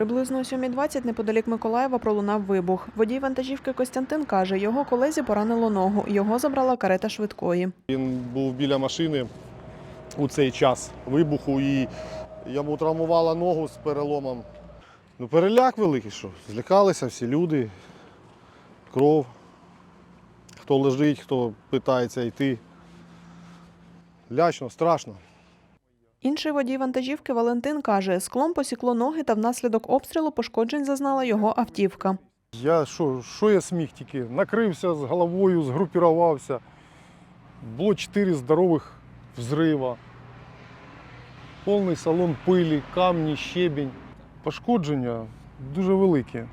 Приблизно о 7.20 неподалік Миколаєва пролунав вибух. Водій вантажівки Костянтин каже, його колезі поранило ногу. Його забрала карета швидкої. Він був біля машини у цей час вибуху і йому травмувала ногу з переломом. Ну, переляк великий, що злякалися всі люди, кров. Хто лежить, хто питається йти. Лячно, страшно. Інший водій вантажівки Валентин каже, склом посікло ноги та внаслідок обстрілу пошкоджень зазнала його автівка. Я що, що я сміг тільки? Накрився з головою, згрупірувався. Було чотири здорових взрива. Повний салон пилі, камні, щебінь. Пошкодження дуже великі.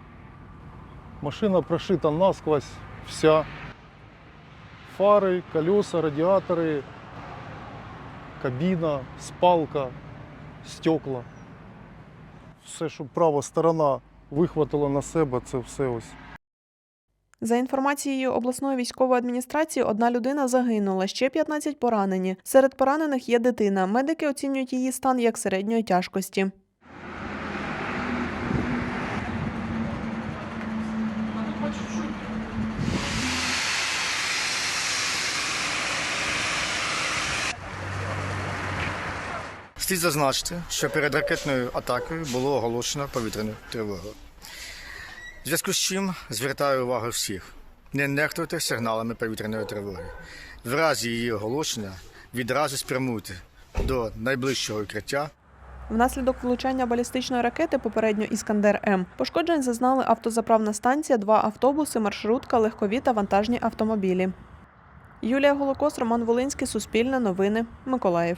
Машина прошита насквозь вся. Фари, колеса, радіатори, кабіна, спалка, стекла. Все, що права сторона вихватила на себе, це все ось. За інформацією обласної військової адміністрації, одна людина загинула, ще 15 поранені. Серед поранених є дитина. Медики оцінюють її стан як середньої тяжкості. Слід зазначити, що перед ракетною атакою було оголошено повітряну тривогу. Зв'язку з чим звертаю увагу всіх не нехтуйте сигналами повітряної тривоги. В разі її оголошення відразу спрямуйте до найближчого укриття Внаслідок влучання балістичної ракети попередньо Іскандер М пошкоджень зазнали автозаправна станція, два автобуси, маршрутка, легкові та вантажні автомобілі. Юлія Голокос, Роман Волинський, Суспільне новини, Миколаїв.